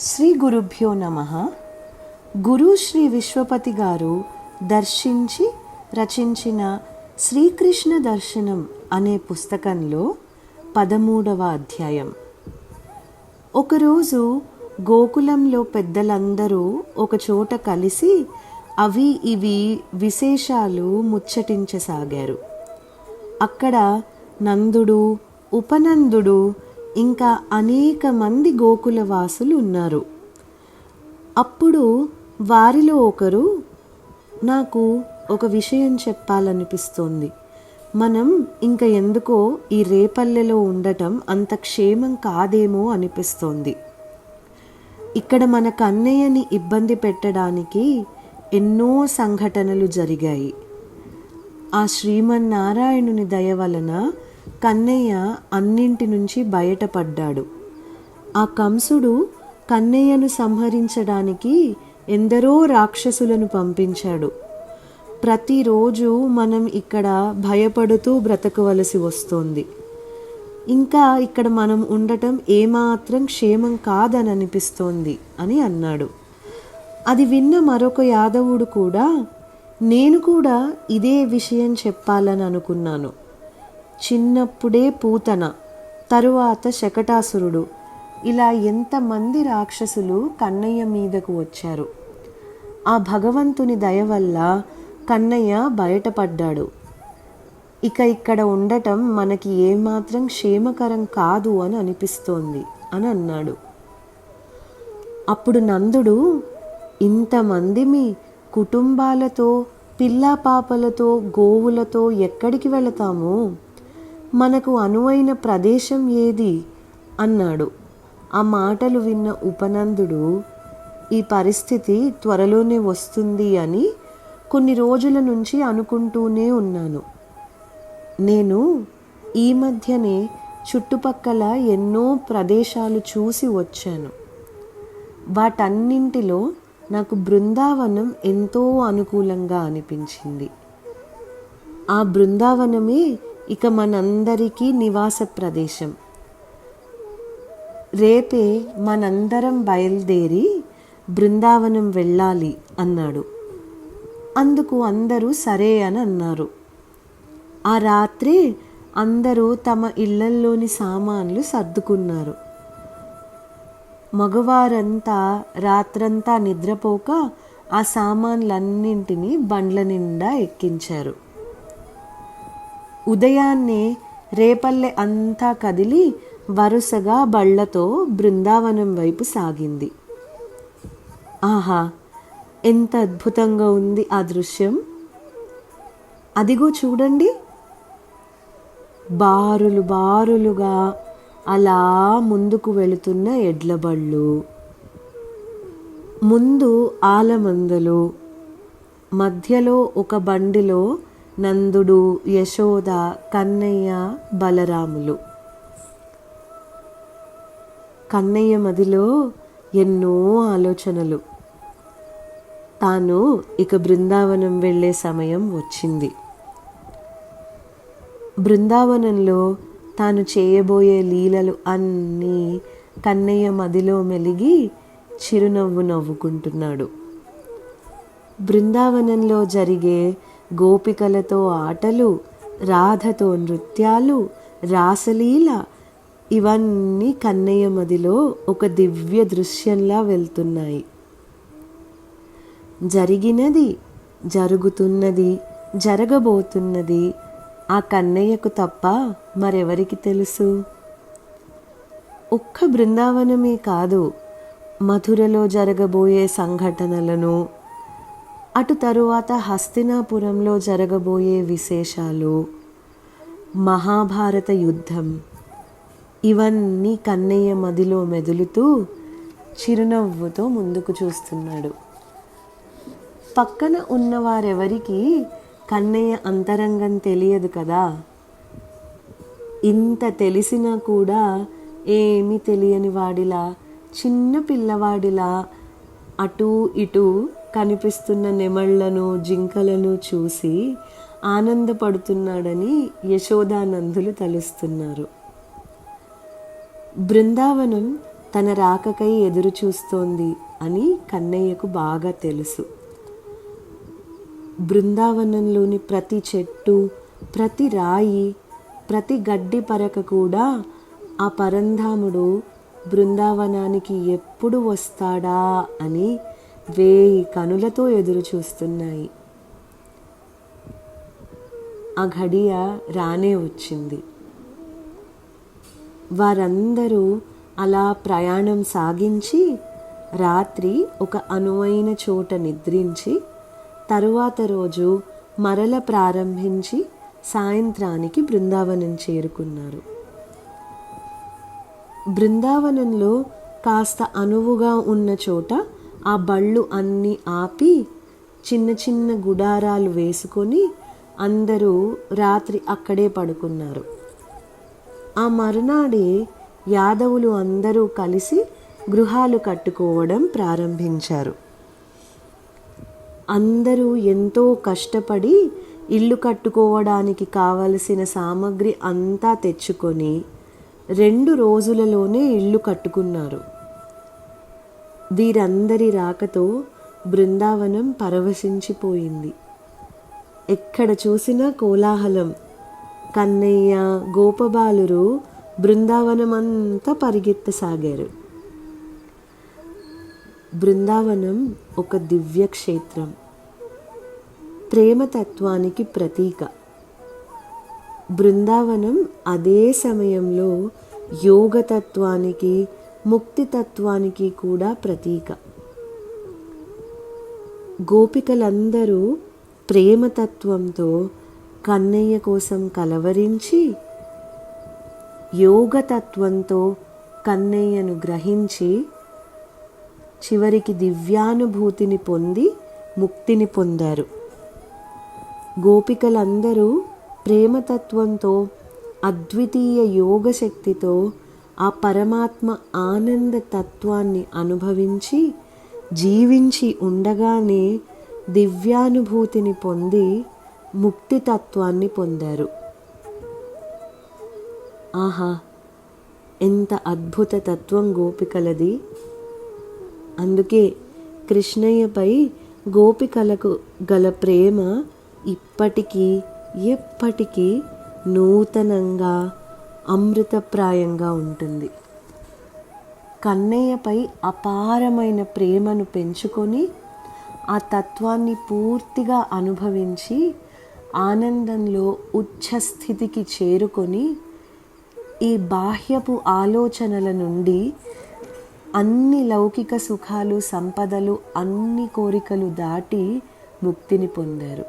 శ్రీ గురుభ్యో నమ. గురు శ్రీ విశ్వపతి గారు దర్శించి రచించిన శ్రీకృష్ణ దర్శనం అనే పుస్తకంలో పదమూడవ అధ్యాయం. ఒకరోజు గోకులంలో పెద్దలందరూ ఒకచోట కలిసి అవి ఇవి విశేషాలు ముచ్చటించసాగారు. అక్కడ నందుడు ఉపనందుడు ఇంకా అనేక మంది గోకుల వాసులు ఉన్నారు. అప్పుడు వారిలో ఒకరు నాకు ఒక విషయం చెప్పాలనిపిస్తోంది. మనం ఇంకా ఎందుకో ఈ రేపల్లెలో ఉండటం అంత క్షేమం కాదేమో అనిపిస్తోంది. ఇక్కడ మన కన్నయ్యని ఇబ్బంది పెట్టడానికి ఎన్నో సంఘటనలు జరిగాయి. ఆ శ్రీమన్నారాయణుని దయ వలన కన్నయ్య అన్నింటి నుంచి బయటపడ్డాడు. ఆ కంసుడు కన్నయ్యను సంహరించడానికి ఎందరో రాక్షసులను పంపించాడు. ప్రతిరోజు మనం ఇక్కడ భయపడుతూ బ్రతకవలసి వస్తోంది. ఇంకా ఇక్కడ మనం ఉండటం ఏమాత్రం క్షేమం కాదని అనిపిస్తోంది అని అన్నాడు. అది విన్న మరొక యాదవుడు కూడా నేను కూడా ఇదే విషయం చెప్పాలని అనుకున్నాను. చిన్నప్పుడే పూతన తరువాత శకటాసురుడు. ఇలా ఎంతమంది రాక్షసులు కన్నయ్య మీదకు వచ్చారు. ఆ భగవంతుని దయ వల్ల కన్నయ్య బయటపడ్డాడు. ఇక ఇక్కడ ఉండటం మనకి ఏమాత్రం క్షేమకరం కాదు అని అనిపిస్తోంది అని అన్నాడు. అప్పుడు నందుడు ఇంతమంది మీ కుటుంబాలతో పిల్లా పాపలతో గోవులతో ఎక్కడికి వెళతాము? మనకు అనువైన ప్రదేశం ఏది? అన్నాడు. ఆ మాటలు విన్న ఉపనందుడు ఈ పరిస్థితి త్వరలోనే వస్తుంది అని కొన్ని రోజుల నుంచి అనుకుంటూనే ఉన్నాను. నేను ఈ మధ్యనే చుట్టుపక్కల ఎన్నో ప్రదేశాలు చూసి వచ్చాను. వాటన్నింటిలో నాకు బృందావనం ఎంతో అనుకూలంగా అనిపించింది. ఆ బృందావనమే ఇక మనందరికీ నివాస ప్రదేశం. రేపే మనందరం బయలుదేరి బృందావనం వెళ్ళాలి అన్నాడు. అందుకు అందరూ సరే అని అన్నారు. ఆ రాత్రి అందరూ తమ ఇళ్ళల్లోని సామాన్లు సర్దుకున్నారు. మగవారంతా రాత్రంతా నిద్రపోక ఆ సామాన్లన్నింటినీ బండ్ల నిండా ఎక్కించారు. ఉదయాన్నే రేపల్లె అంతా కదిలి వరుసగా బళ్ళతో బృందావనం వైపు సాగింది. ఆహా ఎంత అద్భుతంగా ఉంది ఆ దృశ్యం. అదిగో చూడండి. బారులు బారులుగా అలా ముందుకు వెళుతున్న ఎడ్ల బళ్ళు. ముందు ఆలమందలు మధ్యలో ఒక బండిలో నందుడు యశోద కన్నయ్య బలరాములు. కన్నయ్య మదిలో ఎన్నో ఆలోచనలు. తాను ఇక బృందావనం వెళ్ళే సమయం వచ్చింది. బృందావనంలో తాను చేయబోయే లీలలు అన్నీ కన్నయ్య మదిలో మెలిగి చిరునవ్వు నవ్వుకుంటున్నాడు. బృందావనంలో జరిగే గోపికలతో ఆటలు రాధతో నృత్యాలు రాసలీల ఇవన్నీ కన్నయ్య మదిలో ఒక దివ్య దృశ్యంలా వెళ్తున్నాయి. జరిగినది జరుగుతున్నది జరగబోతున్నది ఆ కన్నయ్యకు తప్ప మరెవరికి తెలుసు? ఒక్క బృందావనమే కాదు మధురలో జరగబోయే సంఘటనలను అటు తరువాత హస్తినాపురంలో జరగబోయే విశేషాలు. మహాభారత యుద్ధం. ఇవన్నీ కన్నయ్య మదిలో మెదులుతూ చిరునవ్వుతో ముందుకు చూస్తున్నాడు. పక్కన ఉన్నవారెవరికి కన్నయ్య అంతరంగం తెలియదు కదా. ఇంత తెలిసినా కూడా ఏమీ తెలియని వాడిలా చిన్న పిల్లవాడిలా అటు ఇటు కనిపిస్తున్న నెమళ్ళను జింకలను చూసి ఆనందపడుతున్నాడని యశోదానందులు తలుస్తున్నారు. బృందావనం తన రాకకై ఎదురు చూస్తోంది అని కన్నయ్యకు బాగా తెలుసు. బృందావనంలోని ప్రతి చెట్టు ప్రతి రాయి ప్రతి గడ్డి పరక కూడా ఆ పరంధాముడు బృందావనానికి ఎప్పుడు వస్తాడా అని వేయి కనులతో ఎదురు చూస్తున్నాయి. ఆ ఘడియ రానే వచ్చింది. వారందరూ అలా ప్రయాణం సాగించి రాత్రి ఒక అనువైన చోట నిద్రించి తరువాత రోజు మరల ప్రారంభించి సాయంత్రానికి బృందావనం చేరుకున్నారు. బృందావనంలో కాస్త అనువుగా ఉన్న చోట ఆ బళ్ళు అన్నీ ఆపి చిన్న చిన్న గుడారాలు వేసుకొని అందరూ రాత్రి అక్కడే పడుకున్నారు. ఆ మరునాడే యాదవులు అందరూ కలిసి గృహాలు కట్టుకోవడం ప్రారంభించారు. అందరూ ఎంతో కష్టపడి ఇల్లు కట్టుకోవడానికి కావలసిన సామగ్రి అంతా తెచ్చుకొని రెండు రోజులలోనే ఇల్లు కట్టుకున్నారు. వీరందరి రాకతో బృందావనం పరవశించిపోయింది. ఎక్కడ చూసినా కోలాహలం. కన్నయ్య గోపబాలురు బృందావనమంతా పరిగెత్తసాగారు. బృందావనం ఒక దివ్యక్షేత్రం. ప్రేమతత్వానికి ప్రతీక. బృందావనం అదే సమయంలో యోగతత్వానికి ముక్తితత్వానికి కూడా ప్రతీక. గోపికలందరూ ప్రేమతత్వంతో కన్నయ్య కోసం కలవరించి యోగతత్వంతో కన్నయ్యను గ్రహించి చివరికి దివ్యానుభూతిని పొంది ముక్తిని పొందారు. గోపికలందరూ ప్రేమతత్వంతో అద్వితీయ యోగశక్తితో ఆ పరమాత్మ ఆనంద తత్వాన్ని అనుభవించి జీవించి ఉండగానే దివ్యానుభూతిని పొంది ముక్తి తత్వాన్ని పొందారు. ఆహా ఎంత అద్భుత తత్వం గోపికలది. అందుకే కృష్ణయ్యపై గోపికలకు గల ప్రేమ ఇప్పటికీ ఎప్పటికీ నూతనంగా అమృతప్రాయంగా ఉంటుంది. కన్నయ్యపై అపారమైన ప్రేమను పెంచుకొని ఆ తత్వాన్ని పూర్తిగా అనుభవించి ఆనందంలో ఉచ్చస్థితికి చేరుకొని ఈ బాహ్యపు ఆలోచనల నుండి అన్ని లౌకిక సుఖాలు సంపదలు అన్ని కోరికలు దాటి ముక్తిని పొందారు.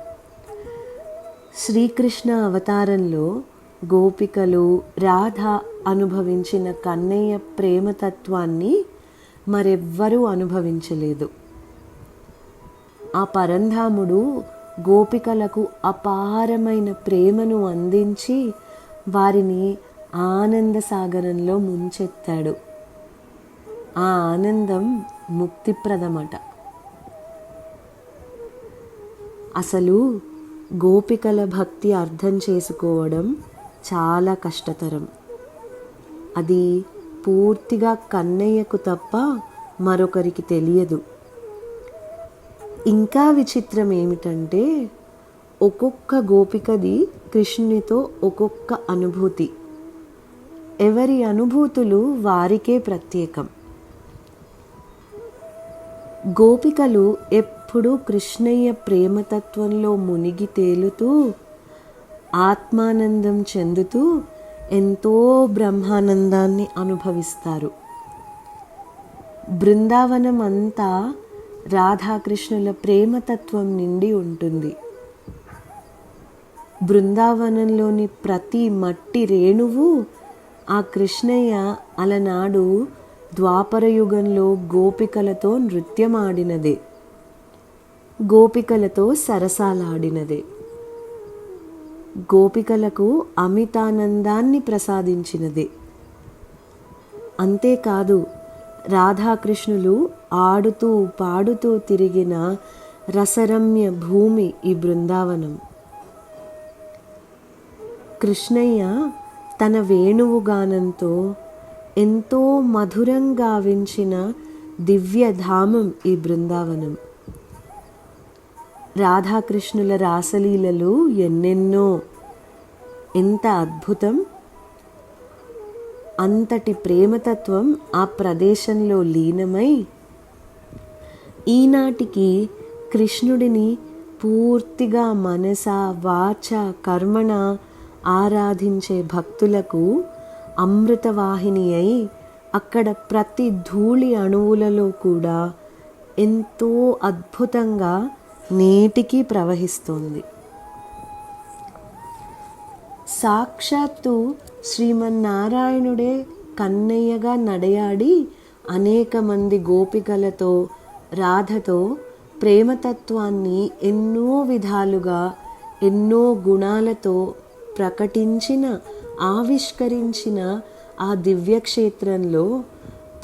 శ్రీకృష్ణ అవతారంలో గోపికలు రాధ అనుభవించిన కన్నయ్య ప్రేమతత్వాన్ని మరెవ్వరూ అనుభవించలేదు. ఆ పరంధాముడు గోపికలకు అపారమైన ప్రేమను అందించి వారిని ఆనంద సాగరంలో ముంచెత్తాడు. ఆ ఆనందం ముక్తిప్రదమట. అసలు గోపికల భక్తి అర్థం చేసుకోవడం చాలా కష్టతరం. అది పూర్తిగా కన్నయ్యకు తప్ప మరొకరికి తెలియదు. ఇంకా విచిత్రం ఏమిటంటే ఒక్కొక్క గోపికది కృష్ణునితో ఒక్కొక్క అనుభూతి. ఎవరి అనుభూతులు వారికే ప్రత్యేకం. గోపికలు ఎప్పుడూ కృష్ణయ్య ప్రేమతత్వంలో మునిగి తేలుతూ ఆత్మానందం చెందుతూ ఎంతో బ్రహ్మానందాన్ని అనుభవిస్తారు. బృందావనం అంతా రాధాకృష్ణుల ప్రేమతత్వం నిండి ఉంటుంది. బృందావనంలోని ప్రతి మట్టి రేణువు ఆ కృష్ణయ్య అలనాడు ద్వాపరయుగంలో గోపికలతో నృత్యమాడినదే. గోపికలతో సరసాలాడినదే. గోపికలకు అమితానందాన్ని ప్రసాదించినదే. అంతేకాదు రాధాకృష్ణులు ఆడుతూ పాడుతూ తిరిగిన రసరమ్య భూమి ఈ బృందావనం. కృష్ణయ్య తన వేణువు గానంతో ఎంతో మధురంగా గావించిన దివ్యధామం ఈ బృందావనం. రాధాకృష్ణుల రాసలీలలు ఎన్నెన్నో. ఎంత అద్భుతం. అంతటి ప్రేమతత్వం ఆ ప్రదేశంలో లీనమై ఈనాటికి కృష్ణుడిని పూర్తిగా మనస వాచ కర్మణ ఆరాధించే భక్తులకు అమృతవాహిని అయి అక్కడ ప్రతి ధూళి అణువులలో కూడా ఎంతో అద్భుతంగా నేటికి ప్రవహిస్తోంది. సాక్షాత్తు శ్రీమన్నారాయణుడే కన్నయ్యగా నడయాడి అనేక మంది గోపికలతో రాధతో ప్రేమతత్వాన్ని ఎన్నో విధాలుగా ఎన్నో గుణాలతో ప్రకటించిన ఆవిష్కరించిన ఆ దివ్యక్షేత్రంలో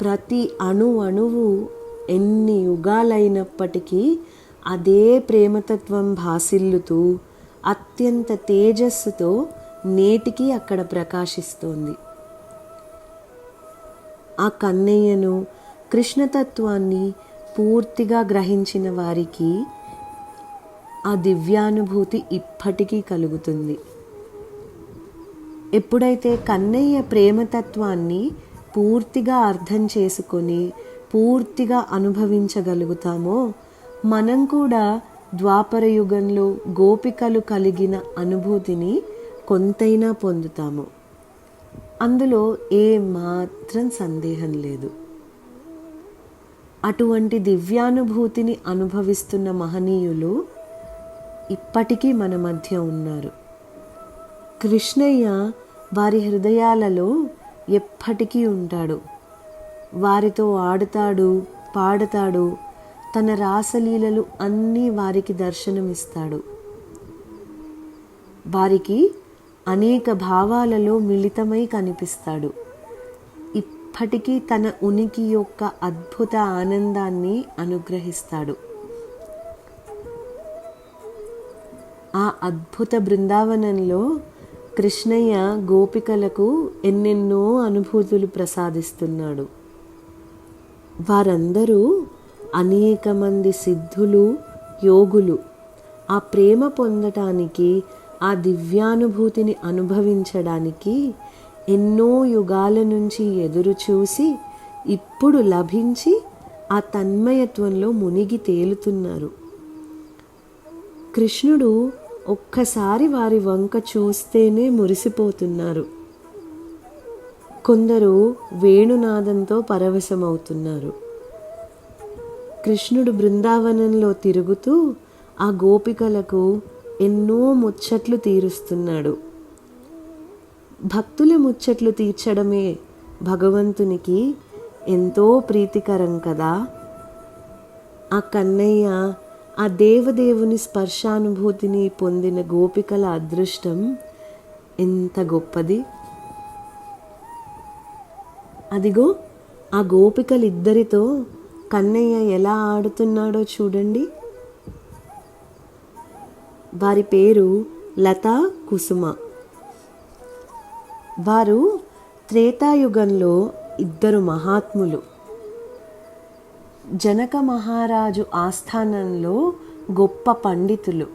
ప్రతి అణు అణువు ఎన్ని యుగాలైనప్పటికీ అదే ప్రేమతత్వం భాసిల్లుతూ అత్యంత తేజస్సుతో నేటికి అక్కడ ప్రకాశిస్తోంది. ఆ కన్నయ్యను కృష్ణతత్వాన్ని పూర్తిగా గ్రహించిన వారికి ఆ దివ్యానుభూతి ఇప్పటికీ కలుగుతుంది. ఎప్పుడైతే కన్నయ్య ప్రేమతత్వాన్ని పూర్తిగా అర్థం చేసుకొని పూర్తిగా అనుభవించగలుగుతామో మనం కూడా ద్వాపర యుగంలో గోపికలు కలిగిన అనుభూతిని కొంతైనా పొందుతాము. అందులో ఏ మాత్రం సందేహం లేదు. అటువంటి దివ్యానుభూతిని అనుభవిస్తున్న మహనీయులు ఇప్పటికీ మన మధ్య ఉన్నారు. కృష్ణయ్య వారి హృదయాలలో ఎప్పటికీ ఉంటాడు. వారితో ఆడుతాడు పాడతాడు తన రాసలీలలు అన్నీ వారికి దర్శనమిస్తాడు. వారికి అనేక భావాలలో మిళితమై కనిపిస్తాడు. ఇప్పటికీ తన ఉనికి యొక్క అద్భుత ఆనందాన్ని అనుగ్రహిస్తాడు. ఆ అద్భుత బృందావనంలో కృష్ణయ్య గోపికలకు ఎన్నెన్నో అనుభూతులు ప్రసాదిస్తున్నాడు. వారందరూ అనేక మంది సిద్ధులు యోగులు. ఆ ప్రేమ పొందటానికి ఆ దివ్యానుభూతిని అనుభవించడానికి ఎన్నో యుగాల నుంచి ఎదురు చూసి ఇప్పుడు లభించి ఆ తన్మయత్వంలో మునిగి తేలుతున్నారు. కృష్ణుడు ఒక్కసారి వారి వంక చూస్తేనే మురిసిపోతున్నారు. కొందరు వేణునాదంతో పరవశమవుతున్నారు. కృష్ణుడు బృందావనంలో తిరుగుతూ ఆ గోపికలకు ఎన్నో ముచ్చట్లు తీరుస్తున్నాడు. భక్తుల ముచ్చట్లు తీర్చడమే భగవంతునికి ఎంతో ప్రీతికరం కదా? ఆ కన్నయ్య ఆ దేవదేవుని స్పర్శానుభూతిని పొందిన గోపికల అదృష్టం ఎంత గొప్పది? అదిగో ఆ గోపికలిద్దరితో కన్నయ్య ఎలా ఆడుతున్నాడో చూడండి. వారి పేరు లతా కుసుమ. వారు త్రేతాయుగంలో ఇద్దరు మహాత్ములు. జనక మహారాజు ఆస్థానంలో గొప్ప పండితులు.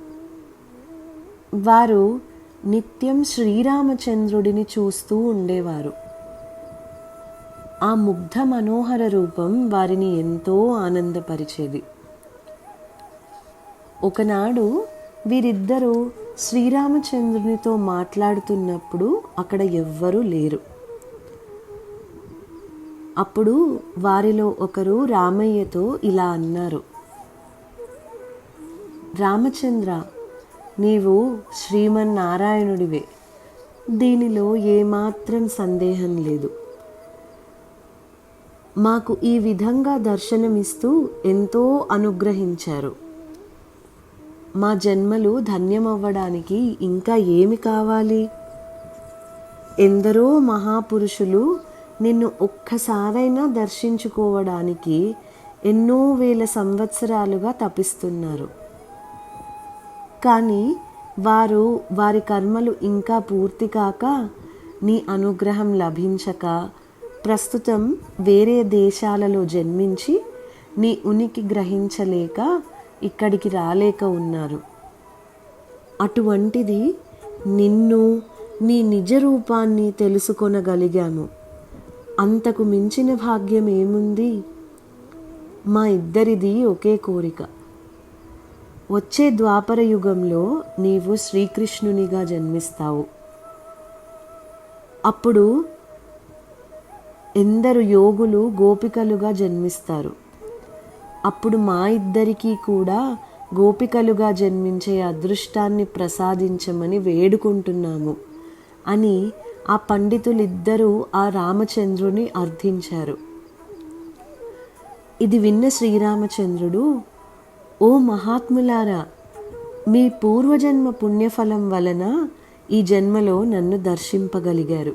వారు నిత్యం శ్రీరామచంద్రుడిని చూస్తూ ఉండేవారు. ఆ ముగ్ధ మనోహర రూపం వారిని ఎంతో ఆనందపరిచేది. ఒకనాడు వీరిద్దరూ శ్రీరామచంద్రునితో మాట్లాడుతున్నప్పుడు అక్కడ ఎవ్వరూ లేరు. అప్పుడు వారిలో ఒకరు రామయ్యతో ఇలా అన్నారు రామచంద్ర నీవు శ్రీమన్నారాయణుడివే. దీనిలో ఏమాత్రం సందేహం లేదు. మాకు ఈ విధంగా దర్శనమిస్తూ ఎంతో అనుగ్రహించారు. మా జన్మలు ధన్యమవ్వడానికి ఇంకా ఏమి కావాలి? ఎందరో మహాపురుషులు నిన్ను ఒక్కసారైనా దర్శించుకోవడానికి ఎన్నో వేల సంవత్సరాలుగా తపిస్తున్నారు. కానీ వారు వారి కర్మలు ఇంకా పూర్తి కాక నీ అనుగ్రహం లభించక ప్రస్తుతం వేరే దేశాలలో జన్మించి నీ ఉనికి గ్రహించలేక ఇక్కడికి రాలేక ఉన్నారు. అటువంటిది నిన్ను నీ నిజ రూపాన్ని తెలుసుకొనగలిగాము అంతకు మించిన భాగ్యం ఏముంది? మా ఇద్దరిది ఒకే కోరిక. వచ్చే ద్వాపర యుగంలో నీవు శ్రీకృష్ణునిగా జన్మిస్తావు. అప్పుడు ఎందరు యోగులు గోపికలుగా జన్మిస్తారు. అప్పుడు మా ఇద్దరికీ కూడా గోపికలుగా జన్మించే అదృష్టాన్ని ప్రసాదించమని వేడుకుంటున్నాము అని ఆ పండితులిద్దరూ ఆ రామచంద్రుని అర్థించారు. ఇది విన్న శ్రీరామచంద్రుడు ఓ మహాత్ములారా మీ పూర్వజన్మ పుణ్యఫలం వలన ఈ జన్మలో నన్ను దర్శింపగలిగారు.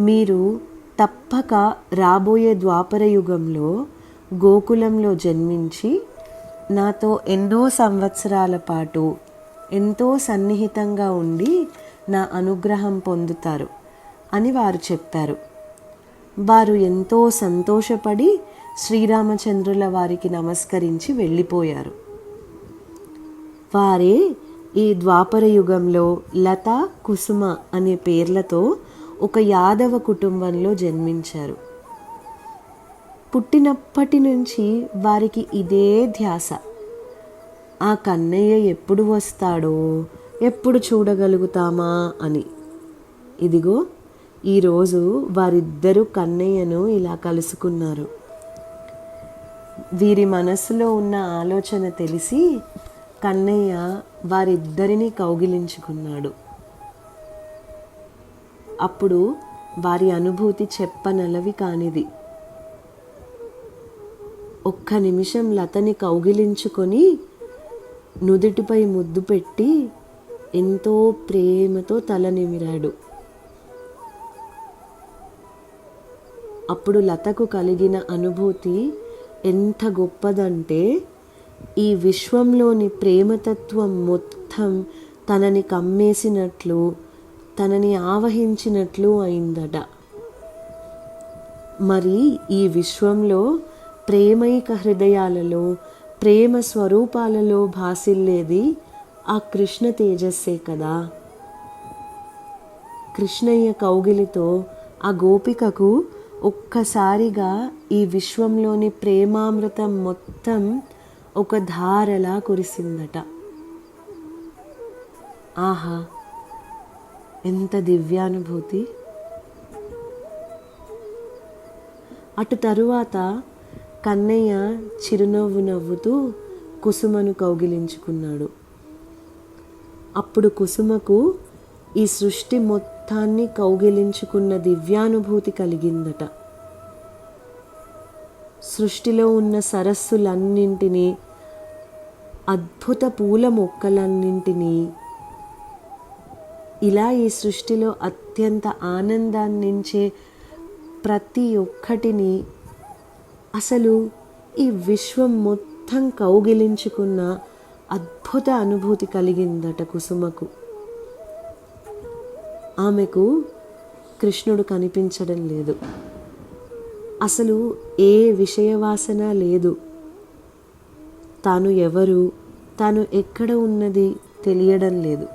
మీరు తప్పక రాబోయే ద్వాపర యుగంలో గోకులంలో జన్మించి నాతో ఎన్నో సంవత్సరాల పాటు ఎంతో సన్నిహితంగా ఉండి నా అనుగ్రహం పొందుతారు అని వారు చెప్పారు. వారు ఎంతో సంతోషపడి శ్రీరామచంద్రుల వారికి నమస్కరించి వెళ్ళిపోయారు. వారే ఈ ద్వాపర యుగంలో లత కుసుమ అనే పేర్లతో ఒక యాదవ కుటుంబంలో జన్మించారు. పుట్టినప్పటి నుంచి వారికి ఇదే ధ్యాస. ఆ కన్నయ్య ఎప్పుడు వస్తాడో ఎప్పుడు చూడగలుగుతామా అని. ఇదిగో ఈరోజు వారిద్దరూ కన్నయ్యను ఇలా కలుసుకున్నారు. వీరి మనసులో ఉన్న ఆలోచన తెలిసి కన్నయ్య వారిద్దరిని కౌగిలించుకున్నాడు. అప్పుడు వారి అనుభూతి చెప్పనలవి కానిది. ఒక్క నిమిషం లతని కౌగిలించుకొని నుదుటిపై ముద్దు పెట్టి ఎంతో ప్రేమతో తల నిమిరాడు. అప్పుడు లతకు కలిగిన అనుభూతి ఎంత గొప్పదంటే ఈ విశ్వంలోని ప్రేమతత్వం మొత్తం తనని కమ్మేసినట్లు తనని ఆవహించినట్లు అయిందట. మరి ఈ విశ్వంలో ప్రేమైక హృదయాలలో ప్రేమ స్వరూపాలలో భాసిల్లేది ఆ కృష్ణ తేజస్సే కదా. కృష్ణయ్య కౌగిలితో ఆ గోపికకు ఒక్కసారిగా ఈ విశ్వంలోని ప్రేమామృతం మొత్తం ఒక ధారలా కురిసిందట. ఆహా! ఎంత దివ్యానుభూతి. అటు తరువాత కన్నయ్య చిరునవ్వు నవ్వుతూ కుసుమను కౌగిలించుకున్నాడు. అప్పుడు కుసుమకు ఈ సృష్టి మొత్తాన్ని కౌగిలించుకున్న దివ్యానుభూతి కలిగిందట. సృష్టిలో ఉన్న సరస్సులన్నింటినీ అద్భుత పూల మొక్కలన్నింటినీ ఇలా ఈ సృష్టిలో అత్యంత ఆనందాన్నించే ప్రతి ఒక్కటిని అసలు ఈ విశ్వం మొత్తం కౌగిలించుకున్న అద్భుత అనుభూతి కలిగిందట కుసుమకు. ఆమెకు కృష్ణుడు కనిపించడం లేదు. అసలు ఏ విషయవాసన లేదు. తాను ఎవరు తాను ఎక్కడ ఉన్నది తెలియడం లేదు.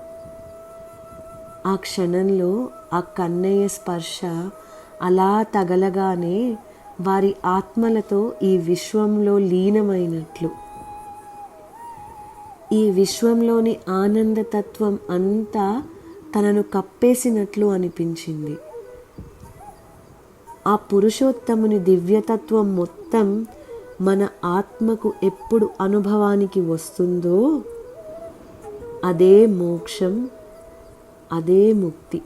ఆ క్షణంలో ఆ కన్నయ్య స్పర్శ అలా తగలగానే వారి ఆత్మలతో ఈ విశ్వంలో లీనమైనట్లు. ఈ విశ్వంలోని ఆనందతత్వం అంతా తనను కప్పేసినట్లు అనిపించింది. ఆ పురుషోత్తముని దివ్యతత్వం మొత్తం మన ఆత్మకు ఎప్పుడు అనుభవానికి వస్తుందో అదే మోక్షం అదే ముక్తి.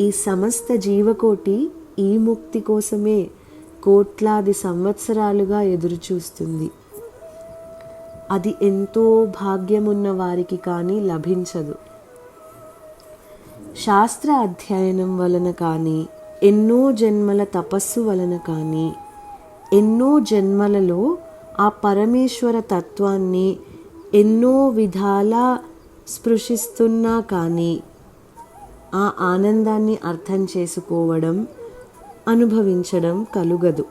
ఈ సమస్త జీవకోటి ఈ ముక్తి కోసమే కోట్లాది సంవత్సరాలుగా ఎదురుచూస్తుంది. అది ఎంతో భాగ్యమున్న వారికి కానీ లభించదు. శాస్త్ర అధ్యయనం వలన కానీ ఎన్నో జన్మల తపస్సు వలన కానీ ఎన్నో జన్మలలో ఆ పరమేశ్వర తత్వాన్ని ఎన్నో విధాల స్పృశిస్తున్నా కానీ ఆ ఆనందాన్ని అర్థం చేసుకోవడం అనుభవించడం కలుగదు.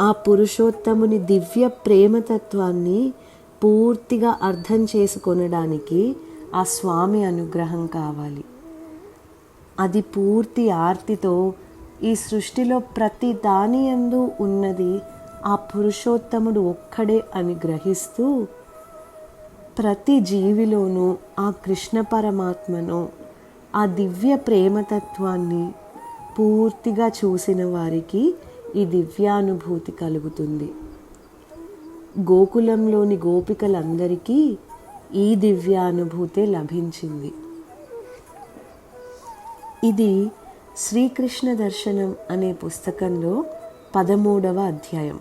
ఆ పురుషోత్తముని దివ్య ప్రేమతత్వాన్ని పూర్తిగా అర్థం చేసుకొనడానికి ఆ స్వామి అనుగ్రహం కావాలి. అది పూర్తి ఆర్తితో ఈ సృష్టిలో ప్రతి దాని యందు ఉన్నది ఆ పురుషోత్తముడు ఒక్కడే అని గ్రహిస్తూ ప్రతి జీవిలోనూ ఆ కృష్ణ పరమాత్మను ఆ దివ్య ప్రేమతత్వాన్ని పూర్తిగా చూసిన వారికి ఈ దివ్యానుభూతి కలుగుతుంది. గోకులంలోని గోపికలందరికీ ఈ దివ్యానుభూతే లభించింది. ఇది శ్రీకృష్ణ దర్శనం అనే పుస్తకంలో పదమూడవ అధ్యాయం.